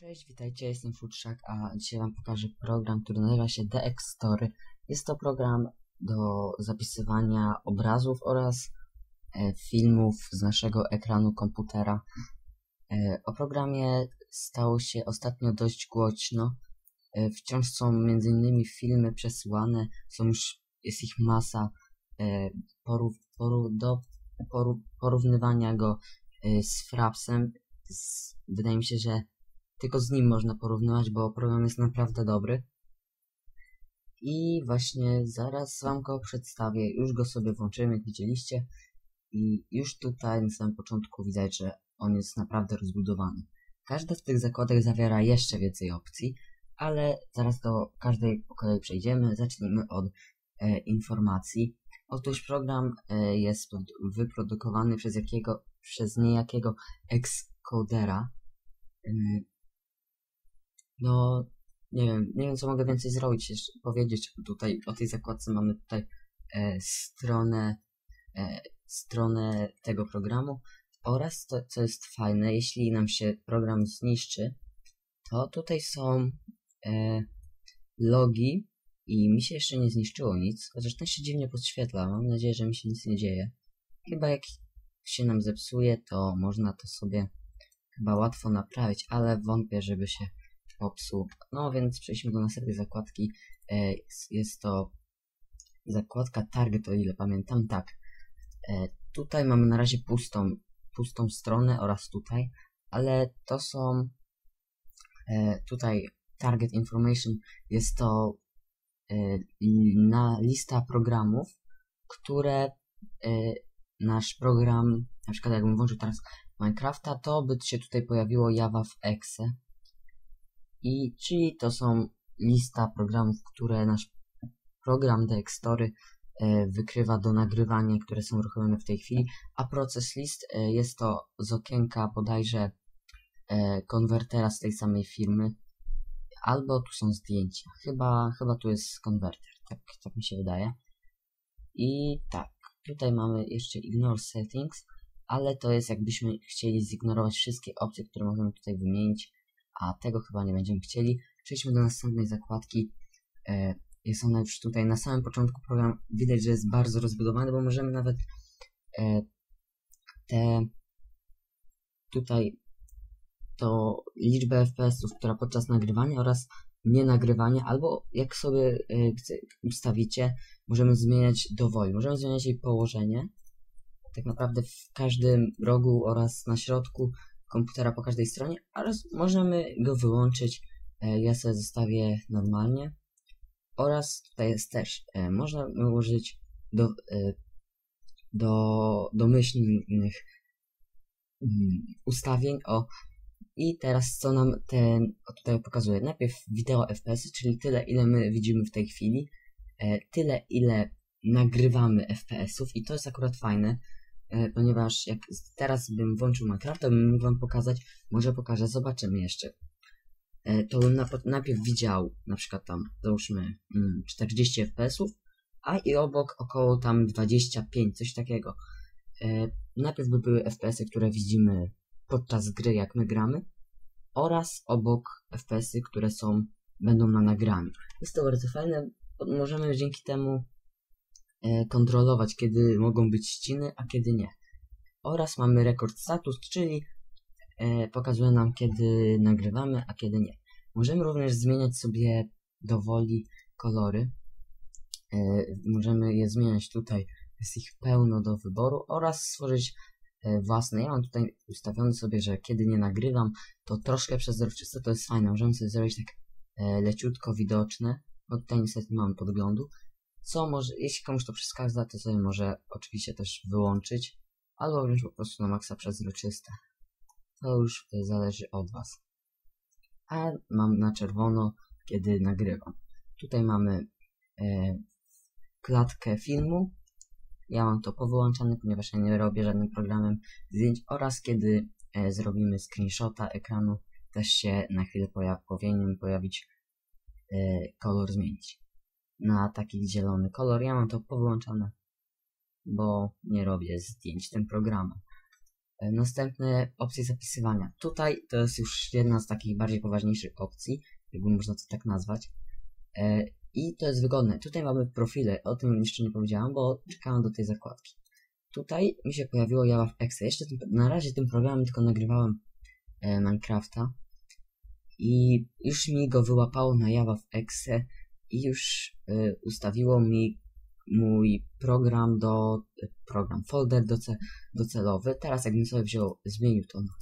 Cześć, witajcie, jestem Futrzak, a dzisiaj wam pokażę program, który nazywa się DX Story. Jest to program do zapisywania obrazów oraz e, filmów z naszego ekranu komputera. E, o programie stało się ostatnio dość głośno. E, wciąż są m.in. filmy przesyłane, są już, jest ich masa e, poru, do poru, porównywania go e, z Frapsem. Z, wydaje mi się, że tylko z nim można porównywać, bo program jest naprawdę dobry. I właśnie zaraz wam go przedstawię. Już go sobie włączyłem, jak widzieliście. I już tutaj na samym początku widać, że on jest naprawdę rozbudowany. Każda z tych zakładek zawiera jeszcze więcej opcji, ale zaraz do każdej po kolei przejdziemy. Zacznijmy od e, informacji. Otóż program e, jest wyprodukowany przez jakiego, przez niejakiego excodera. E, no, nie wiem, nie wiem co mogę więcej zrobić, jeszcze powiedzieć tutaj o tej zakładce mamy tutaj e, stronę, e, stronę tego programu oraz to, co jest fajne, jeśli nam się program zniszczy, to tutaj są e, logi i mi się jeszcze nie zniszczyło nic, chociaż ten się dziwnie podświetla, mam nadzieję, że mi się nic nie dzieje. Chyba jak się nam zepsuje, to można to sobie chyba łatwo naprawić, ale wątpię, żeby się popsuł. No więc przejdźmy do następnej zakładki. E, jest to zakładka Target, o ile pamiętam. Tak. E, tutaj mamy na razie pustą, pustą stronę oraz tutaj, ale to są e, tutaj Target Information jest to na lista programów, które nasz program, na przykład jakbym włączył teraz Minecrafta, to by się tutaj pojawiło Java w Exe i czyli to są lista programów, które nasz program Dextory e, wykrywa do nagrywania, które są uruchomione w tej chwili, a proces list e, jest to z okienka bodajże e, konwertera z tej samej firmy, albo tu są zdjęcia. Chyba, chyba tu jest konwerter, tak, tak mi się wydaje. I tak, tutaj mamy jeszcze ignore settings, ale to jest jakbyśmy chcieli zignorować wszystkie opcje, które możemy tutaj wymienić a tego chyba nie będziemy chcieli. Przejdźmy do następnej zakładki. E, jest ona już tutaj na samym początku program. Widać, że jest bardzo rozbudowany, bo możemy nawet e, te tutaj to liczbę FPS-ów, która podczas nagrywania oraz nie nagrywania, albo jak sobie e, ustawicie, możemy zmieniać dowoli. Możemy zmieniać jej położenie. Tak naprawdę w każdym rogu oraz na środku komputera po każdej stronie, ale możemy go wyłączyć. E, ja sobie zostawię normalnie. Oraz tutaj jest też, e, można użyć do, e, do domyślnych mm, ustawień. O, i teraz co nam ten tutaj pokazuje? Najpierw wideo FPS, czyli tyle ile my widzimy w tej chwili, tyle ile nagrywamy FPS-ów i to jest akurat fajne, ponieważ jak teraz bym włączył Minecraft, to bym mógł wam pokazać, może pokażę, zobaczymy jeszcze. E, to bym najpierw widział na przykład tam, załóżmy 40 mm, fps, a i obok około tam 25, coś takiego. E, najpierw by były FPS-y, które widzimy podczas gry, jak my gramy, oraz obok FPS-y, które są, będą na nagraniu. Jest to bardzo fajne, możemy dzięki temu E, kontrolować, kiedy mogą być ściny, a kiedy nie. Oraz mamy rekord status, czyli e, pokazuje nam, kiedy nagrywamy, a kiedy nie. Możemy również zmieniać sobie dowoli kolory. E, możemy je zmieniać tutaj, jest ich pełno do wyboru oraz stworzyć własne. Ja mam tutaj ustawione sobie, że kiedy nie nagrywam, to troszkę przezroczyste, to jest fajne. Możemy sobie zrobić tak leciutko widoczne, bo tutaj niestety nie mamy podglądu co może, jeśli komuś to przeszkadza, to sobie może oczywiście też wyłączyć, albo wręcz po prostu na maksa przezroczyste. To już zależy od Was. A mam na czerwono, kiedy nagrywam. Tutaj mamy e, klatkę filmu. Ja mam to powyłączane, ponieważ ja nie robię żadnym programem zdjęć oraz kiedy e, zrobimy screenshota ekranu, też się na chwilę poja powinien pojawić e, kolor zmienić na taki zielony kolor. Ja mam to powyłączone, bo nie robię zdjęć tym programem. E, Następne opcje zapisywania. Tutaj to jest już jedna z takich bardziej poważniejszych opcji, jakby można to tak nazwać. E, I to jest wygodne. Tutaj mamy profile, o tym jeszcze nie powiedziałam, bo czekałem do tej zakładki. Tutaj mi się pojawiło Java w. Jeszcze tym, na razie tym programem tylko nagrywałem e, Minecrafta i już mi go wyłapało na Java w i już e, ustawiło mi mój program do program, folder doce, docelowy. Teraz jakbym sobie wziął, zmienił to na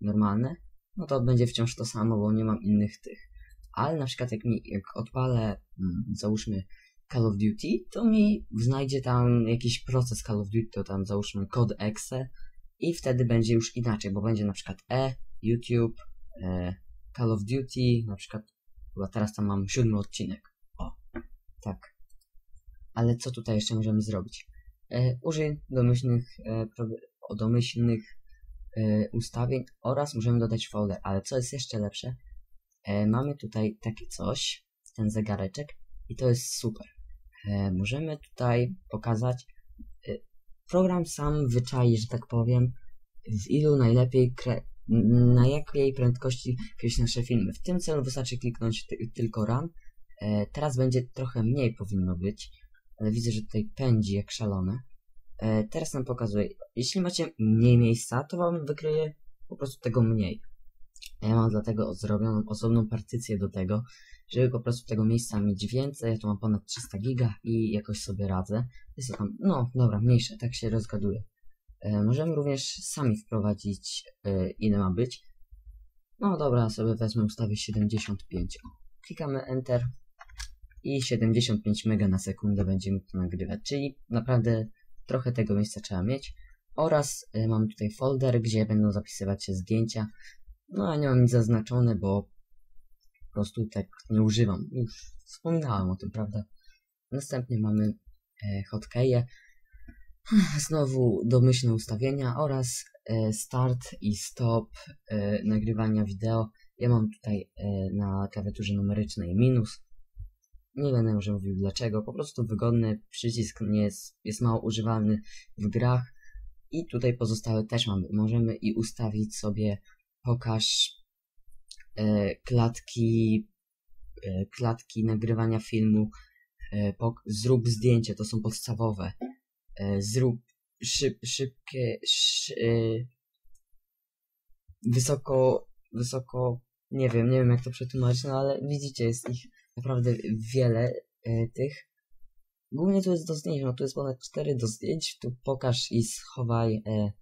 normalne, no to będzie wciąż to samo, bo nie mam innych tych. Ale na przykład jak mi, jak odpalę, mm, załóżmy Call of Duty, to mi znajdzie tam jakiś proces Call of Duty, to tam załóżmy kod exe i wtedy będzie już inaczej, bo będzie na przykład E, YouTube, e, Call of Duty, na przykład, chyba teraz tam mam siódmy odcinek. Tak. Ale co tutaj jeszcze możemy zrobić? E, użyj domyślnych, e, domyślnych e, ustawień oraz możemy dodać folder, ale co jest jeszcze lepsze, e, mamy tutaj takie coś, ten zegareczek i to jest super. E, możemy tutaj pokazać, e, program sam wyczai, że tak powiem, w ilu najlepiej, na jakiej prędkości kręci nasze filmy. W tym celu wystarczy kliknąć ty, tylko run. E, teraz będzie trochę mniej powinno być, ale widzę, że tutaj pędzi jak szalone. E, teraz nam pokazuje, jeśli macie mniej miejsca, to wam wykryje po prostu tego mniej. Ja mam dlatego zrobioną osobną partycję do tego, żeby po prostu tego miejsca mieć więcej. Ja tu mam ponad 300 giga i jakoś sobie radzę. Jest tam, no dobra, mniejsze, tak się rozgaduję. E, możemy również sami wprowadzić, ile ma być. No dobra, sobie wezmę ustawię 75. O, Klikamy Enter i 75 mega na sekundę będziemy to nagrywać, czyli naprawdę trochę tego miejsca trzeba mieć. Oraz y, mam tutaj folder, gdzie będą zapisywać się zdjęcia. No a nie mam nic zaznaczone, bo po prostu tak nie używam. Już wspominałem o tym, prawda? Następnie mamy hotkeje. Znowu domyślne ustawienia oraz e, start i stop e, nagrywania wideo. Ja mam tutaj na klawiaturze numerycznej minus. Nie będę może mówił dlaczego, po prostu wygodny przycisk nie jest, jest mało używalny w grach. I tutaj pozostałe też mamy. Możemy i ustawić sobie pokaż e, klatki, e, klatki nagrywania filmu, e, zrób zdjęcie, to są podstawowe. Zrób szyb, szybkie, szy, wysoko, wysoko, nie wiem, nie wiem jak to przetłumaczyć, no ale widzicie, jest ich naprawdę wiele e, tych. Głównie tu jest do zdjęć, no tu jest ponad 4 do zdjęć, tu pokaż i schowaj e,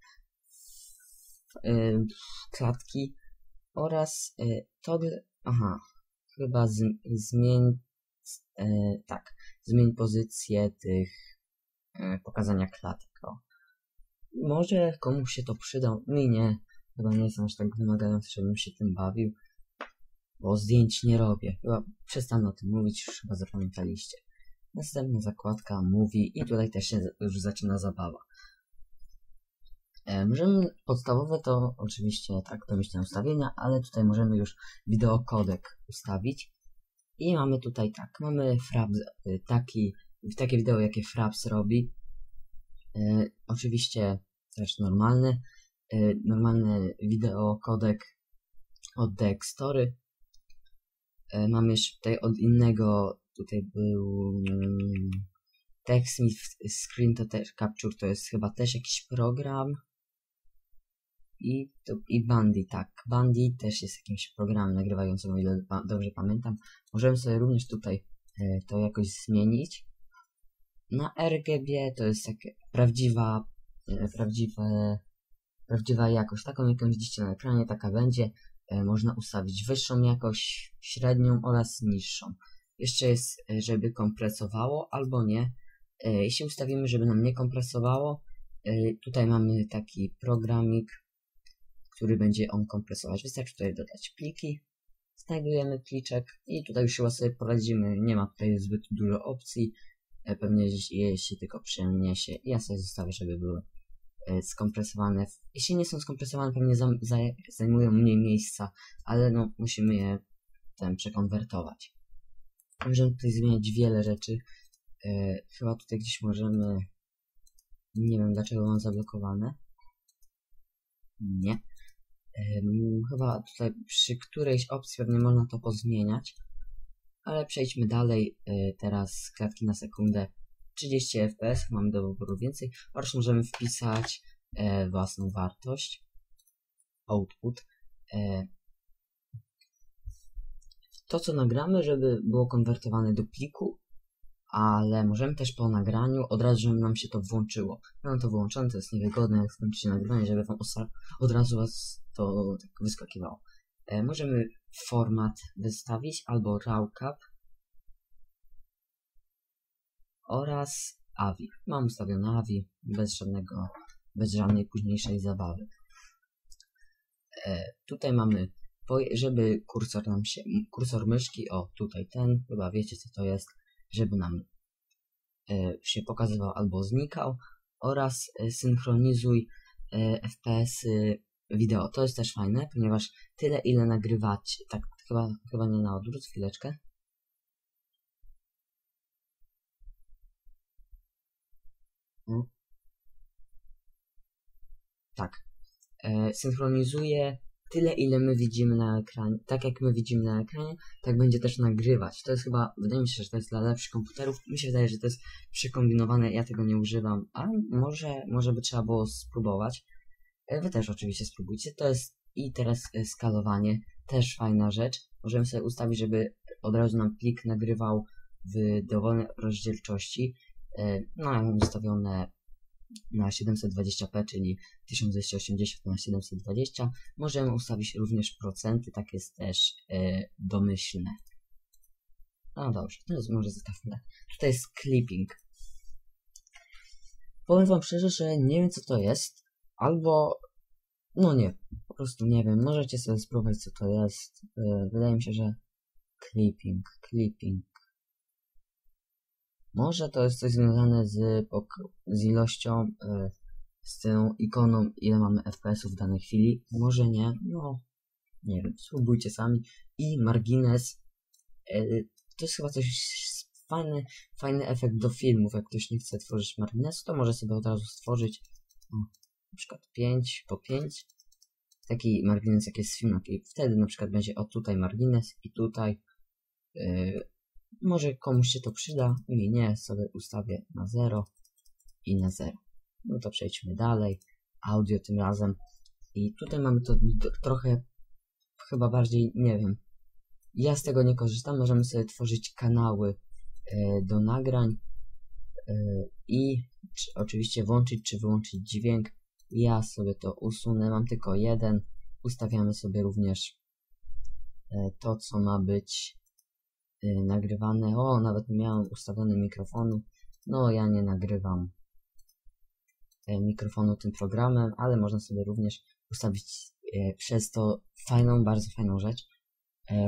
e, klatki oraz e, toggle, aha, chyba z, zmień, tak, zmień pozycję tych e, pokazania klatek, o. Może komuś się to przyda, mi nie, chyba nie jestem aż tak wymagający, żebym się tym bawił, bo zdjęć nie robię, chyba przestanę o tym mówić, już chyba zapamiętaliście. Następna zakładka mówi i tutaj też się już zaczyna zabawa. E, możemy, podstawowe to oczywiście tak, domyślne ustawienia, ale tutaj możemy już wideokodek ustawić. I mamy tutaj tak, mamy Fraps, e, taki, takie wideo jakie Fraps robi. E, oczywiście też normalny, e, normalny wideokodek od Dextory. E, mam jeszcze tutaj od innego, tutaj był mm, TechSmith Screen to też Capture, to jest chyba też jakiś program. I, I Bandy, tak. Bandy też jest jakimś programem nagrywającym, o ile dobrze pamiętam. Możemy sobie również tutaj e, to jakoś zmienić. Na RGB to jest takie prawdziwa, e, prawdziwe, prawdziwa jakość. Taką jaką widzicie na ekranie, taka będzie. E, można ustawić wyższą jakość, średnią oraz niższą. Jeszcze jest, e, żeby kompresowało albo nie. E, Jeśli ustawimy, żeby nam nie kompresowało, tutaj mamy taki programik, który będzie on kompresować. Wystarczy tutaj dodać pliki, znajdujemy pliczek i tutaj już chyba sobie poradzimy. Nie ma tutaj zbyt dużo opcji. Pewnie jeśli, jeśli tylko przeniesie. Ja sobie zostawię, żeby były skompresowane. Jeśli nie są skompresowane, pewnie zajmują mniej miejsca, ale no musimy je przekonwertować. Możemy tutaj zmieniać wiele rzeczy. E, chyba tutaj gdzieś możemy. Nie wiem dlaczego mam zablokowane. Nie. Ym, chyba tutaj przy którejś opcji pewnie można to pozmieniać. Ale przejdźmy dalej. Teraz klatki na sekundę 30 fps, mamy do wyboru więcej. Oraz możemy wpisać e, własną wartość. Output. E, to co nagramy, żeby było konwertowane do pliku, ale możemy też po nagraniu od razu, żeby nam się to włączyło. Mam to wyłączone, to jest niewygodne, jak skończycie nagrywanie, żeby wam od razu was to tak wyskakiwało. E, możemy format wystawić albo RAW-cap oraz AVI. Mam ustawione AVI bez żadnego, bez żadnej późniejszej zabawy. E, tutaj mamy, żeby kursor nam się, kursor myszki, o tutaj ten, chyba wiecie co to jest, żeby nam e, się pokazywał albo znikał oraz synchronizuj e, FPS-y wideo. To jest też fajne, ponieważ tyle ile nagrywać, tak chyba, chyba nie na odwrót, chwileczkę. No. Tak. E, synchronizuje tyle, ile my widzimy na ekranie. Tak jak my widzimy na ekranie, tak będzie też nagrywać. To jest chyba, wydaje mi się, że to jest dla lepszych komputerów. Mi się wydaje, że to jest przekombinowane, ja tego nie używam, a może, może by trzeba było spróbować. E, wy też oczywiście spróbujcie. To jest i teraz e, skalowanie, też fajna rzecz. Możemy sobie ustawić, żeby od razu nam plik nagrywał w dowolnej rozdzielczości. E, no, ja mam ustawione na 720p, czyli 1280 na 720. Możemy ustawić również procenty, tak jest też domyślne. No dobrze, teraz może zostawmy. Tutaj jest clipping. Powiem wam szczerze, że nie wiem co to jest, Albo, no nie, po prostu nie wiem, możecie sobie spróbować co to jest. E, wydaje mi się, że clipping, clipping. Może to jest coś związane z, z ilością, e, z tą ikoną, ile mamy FPS-ów w danej chwili. Może nie, no nie wiem, spróbujcie sami. I margines, e, to jest chyba coś fajny, fajny efekt do filmów. Jak ktoś nie chce tworzyć marginesu, to może sobie od razu stworzyć. O, na przykład 5 po 5, taki margines jak jest w filmach i wtedy na przykład będzie o tutaj margines i tutaj yy, może komuś się to przyda, mi nie, sobie ustawię na 0 i na 0. No to przejdźmy dalej, audio tym razem. I tutaj mamy to trochę chyba bardziej, nie wiem, ja z tego nie korzystam, możemy sobie tworzyć kanały yy, do nagrań yy, i czy, oczywiście włączyć czy wyłączyć dźwięk. Ja sobie to usunę, mam tylko jeden. Ustawiamy sobie również e, to, co ma być nagrywane. O, nawet miałem ustawiony mikrofonu. No, ja nie nagrywam e, mikrofonu tym programem, ale można sobie również ustawić przez to fajną, bardzo fajną rzecz.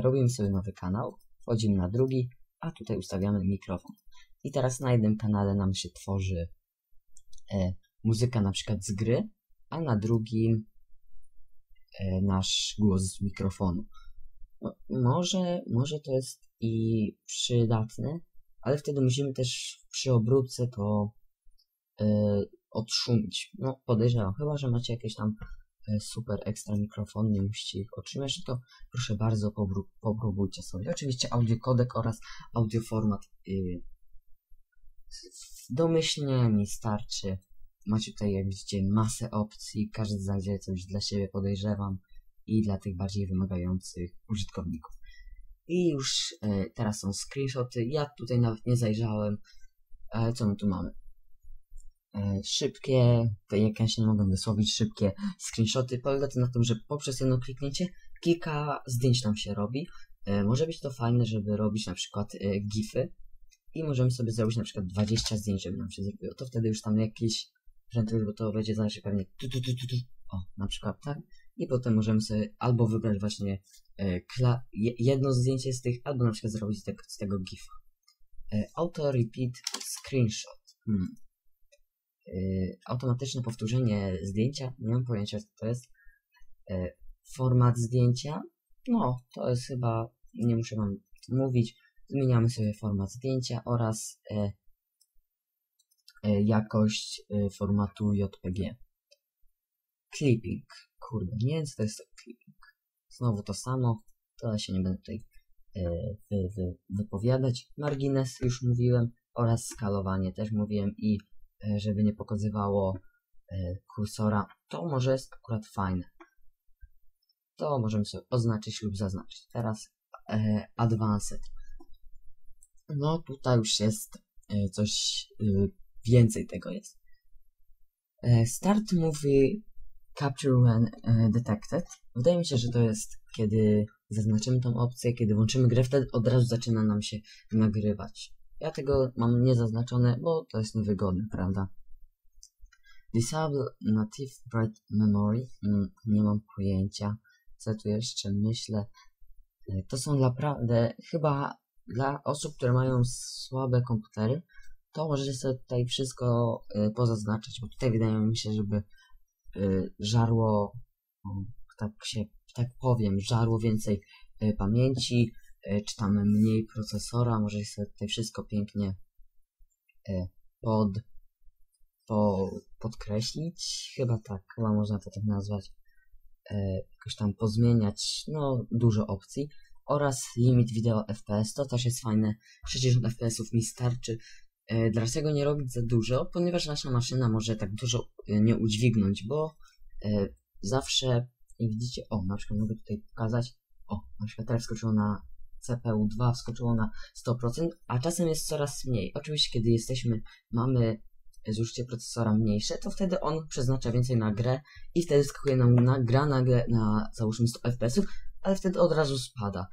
Robimy sobie nowy kanał, wchodzimy na drugi, a tutaj ustawiamy mikrofon. I teraz na jednym kanale nam się tworzy muzyka na przykład z gry, a na drugim e, nasz głos z mikrofonu. No, może, może to jest i przydatne, ale wtedy musimy też przy obróbce to e, odszumić. No podejrzewam, chyba że macie jakieś tam e, super ekstra mikrofony, nie musicie ich otrzymać, to proszę bardzo popróbujcie sobie. Oczywiście audiokodek oraz audioformat y, domyślnie mi starczy Macie tutaj, jak widzicie, masę opcji, każdy znajdzie coś dla siebie, podejrzewam, i dla tych bardziej wymagających użytkowników. I już e, teraz są screenshoty, ja tutaj nawet nie zajrzałem, ale co my tu mamy? E, szybkie, to jak ja się nie mogę wysłowić, szybkie screenshoty, polega to na tym, że poprzez jedno kliknięcie kilka zdjęć nam się robi. E, może być to fajne, żeby robić na przykład e, gify i możemy sobie zrobić na przykład 20 zdjęć, żeby nam się zrobiło. To wtedy już tam jakieś prędkość, bo to będzie znaczy pewnie tu, tu, tu, tu, tu. o, na przykład tak. I potem możemy sobie albo wybrać właśnie e, jedno zdjęcie z tych, albo na przykład zrobić tego, z tego GIFa. E, auto repeat screenshot. Hmm. E, automatyczne powtórzenie zdjęcia, nie mam pojęcia co to jest. E, format zdjęcia, no to jest chyba, nie muszę wam mówić, zmieniamy sobie format zdjęcia oraz e, E, jakość e, formatu JPG. Clipping. Kurde, nie wiem co to jest clipping. Znowu to samo, to ja się nie będę tutaj e, wy, wy, wypowiadać. Margines już mówiłem oraz skalowanie też mówiłem i e, żeby nie pokazywało e, kursora, to może jest akurat fajne. To możemy sobie oznaczyć lub zaznaczyć. Teraz e, Advanced. No tutaj już jest coś e, więcej tego jest. Start mówi Capture when e, detected. Wydaje mi się, że to jest kiedy zaznaczymy tą opcję, kiedy włączymy grę, wtedy od razu zaczyna nam się nagrywać. Ja tego mam niezaznaczone, bo to jest niewygodne, prawda? Disable Native Bright Memory. Mm, Nie mam pojęcia, co tu jeszcze myślę. E, To są naprawdę chyba dla osób, które mają słabe komputery, to możecie sobie tutaj wszystko y, pozaznaczyć, bo tutaj wydaje mi się, żeby żarło, o, tak się, tak powiem, żarło więcej y, pamięci, y, czy tam mniej procesora, możecie sobie tutaj wszystko pięknie y, pod, po, podkreślić, chyba tak, chyba można to tak nazwać, y, jakoś tam pozmieniać, no dużo opcji. Oraz limit wideo FPS, to też jest fajne, 60 FPS mi starczy, Dlaczego nie robić za dużo? Ponieważ nasza maszyna może tak dużo e, nie udźwignąć, bo e, zawsze, widzicie, o, na przykład mogę tutaj pokazać, o, na przykład teraz wskoczyło na CPU 2, wskoczyło na 100%, a czasem jest coraz mniej. Oczywiście, kiedy jesteśmy, mamy zużycie procesora mniejsze, to wtedy on przeznacza więcej na grę i wtedy skakuje nam na gra nagle na załóżmy 100 FPS, ale wtedy od razu spada.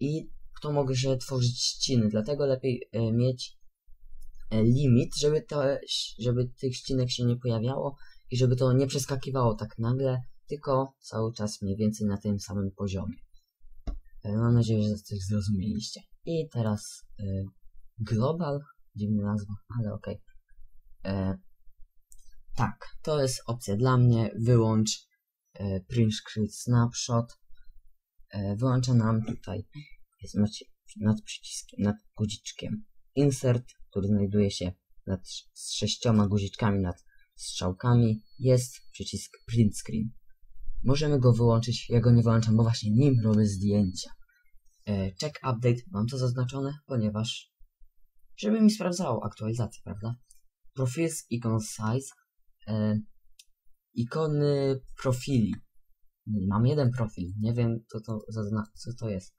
I to może tworzyć ściny, dlatego lepiej e, mieć e, limit, żeby, to, żeby tych ścinek się nie pojawiało i żeby to nie przeskakiwało tak nagle, tylko cały czas mniej więcej na tym samym poziomie. E, Mam nadzieję, że coś zrozumieliście. I teraz e, Global, dziwna nazwa, ale okej. E, Tak, to jest opcja dla mnie. Wyłącz e, print screen snapshot. E, Wyłącza nam tutaj, jest macie nad przyciskiem, nad guziczkiem insert, który znajduje się nad, z sześcioma guziczkami nad strzałkami, jest przycisk print screen. Możemy go wyłączyć, ja go nie wyłączam, bo właśnie nim robię zdjęcia. E, check update, mam to zaznaczone, ponieważ żeby mi sprawdzało aktualizację, prawda? Profils, icon size, e, ikony profili. Mam jeden profil, nie wiem co to, co to jest.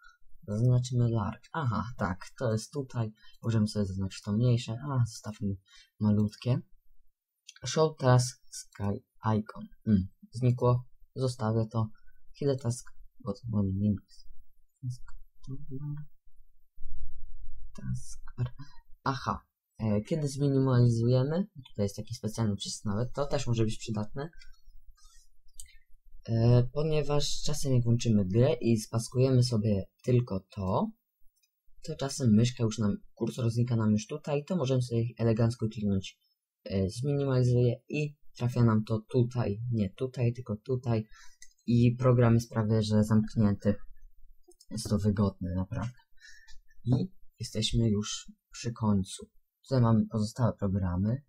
Zaznaczymy large. Aha, tak, to jest tutaj. Możemy sobie zaznaczyć to mniejsze. A, zostawmy malutkie. Show task sky icon. Hmm, znikło. Zostawię to. Kiedy task bot one minus. Taskbar. Aha. E, kiedy zminimalizujemy, tutaj jest taki specjalny przycisk nawet, to też może być przydatne. E, ponieważ czasem jak włączymy grę i spaskujemy sobie tylko to, to czasem myszka już nam, kursor znika nam już tutaj, to możemy sobie elegancko kliknąć e, zminimalizuję i trafia nam to tutaj, nie tutaj, tylko tutaj i program jest prawie, że zamknięty. Jest to wygodne, naprawdę. I jesteśmy już przy końcu. Tutaj mamy pozostałe programy,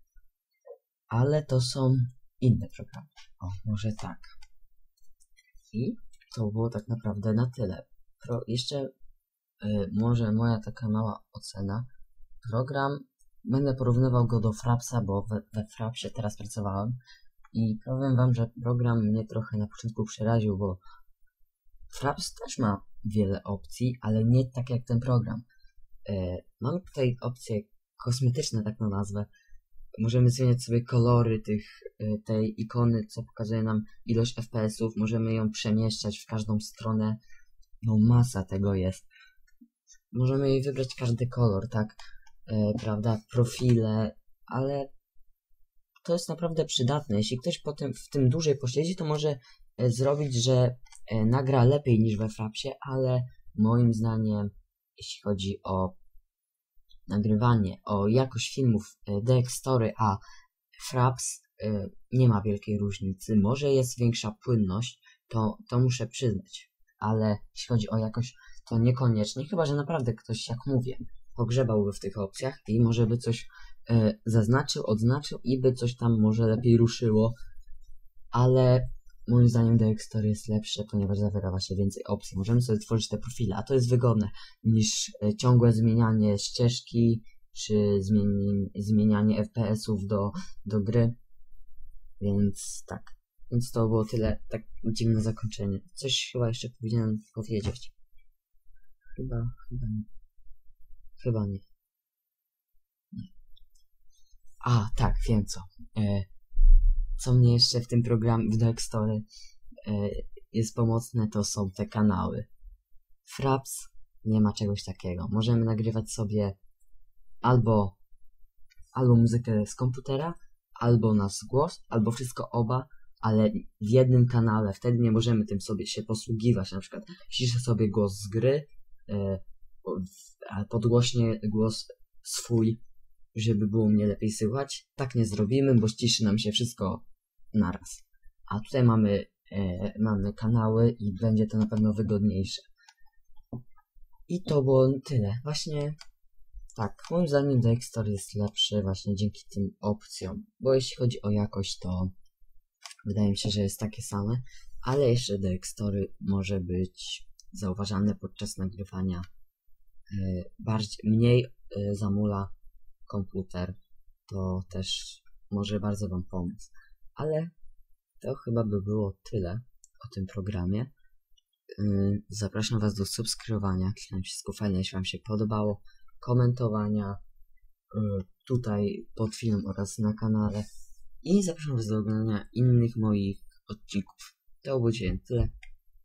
ale to są inne programy. O, może tak. I to było tak naprawdę na tyle. Pro, jeszcze y, może moja taka mała ocena. Program, będę porównywał go do Frapsa, bo we, we Frapsie teraz pracowałem i powiem wam, że program mnie trochę na początku przeraził, bo Fraps też ma wiele opcji, ale nie tak jak ten program. E, mamy tutaj opcje kosmetyczne, tak na nazwę. Możemy zmieniać sobie kolory tych, e, tej ikony, co pokazuje nam ilość FPS-ów. Możemy ją przemieszczać w każdą stronę. No masa tego jest. Możemy jej wybrać każdy kolor, tak? E, prawda? Profile, ale to jest naprawdę przydatne. Jeśli ktoś potem w tym dłużej posiedzi, to może e, zrobić, że e, nagra lepiej niż we Frapsie, ale moim zdaniem, jeśli chodzi o nagrywanie, o jakość filmów e, DX Story, a Fraps e, nie ma wielkiej różnicy. Może jest większa płynność, to, to muszę przyznać, ale jeśli chodzi o jakość, to niekoniecznie, chyba że naprawdę ktoś, jak mówię, pogrzebałby w tych opcjach i może by coś e, zaznaczył, odznaczył i by coś tam może lepiej ruszyło, ale moim zdaniem Dexter jest lepsze, ponieważ zawiera właśnie więcej opcji. Możemy sobie tworzyć te profile, a to jest wygodne niż e, ciągłe zmienianie ścieżki, czy zmieni, zmienianie FPS-ów do, do gry. Więc tak. Więc to było tyle, tak dziwne zakończenie. Coś chyba jeszcze powinienem powiedzieć. Chyba, chyba nie. Chyba nie. nie. A, tak, wiem co. E, co mnie jeszcze w tym programie, w Dextory e, jest pomocne, to są te kanały. Fraps nie ma czegoś takiego. Możemy nagrywać sobie albo, albo muzykę z komputera, albo nasz głos, albo wszystko oba, ale w jednym kanale. Wtedy nie możemy tym sobie się posługiwać. Na przykład ściszę sobie głos z gry, e, podgłośnie głos swój, żeby było mnie lepiej słychać. Tak nie zrobimy, bo ściszy nam się wszystko naraz. A tutaj mamy, e, mamy kanały i będzie to na pewno wygodniejsze. I to było tyle. Właśnie tak, moim zdaniem Dexter jest lepszy właśnie dzięki tym opcjom. Bo jeśli chodzi o jakość, to wydaje mi się, że jest takie same. Ale jeszcze Dextory może być zauważalne podczas nagrywania e, bardziej, mniej e, zamula komputer. To też może bardzo Wam pomóc. Ale to chyba by było tyle o tym programie. Yy, zapraszam Was do subskrybowania, kliknąć wszystko fajne, jeśli Wam się podobało, komentowania yy, tutaj pod filmem oraz na kanale i zapraszam Was do oglądania innych moich odcinków. To było tyle.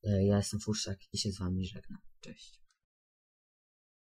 Yy, ja jestem Fuszak i się z Wami żegnam. Cześć.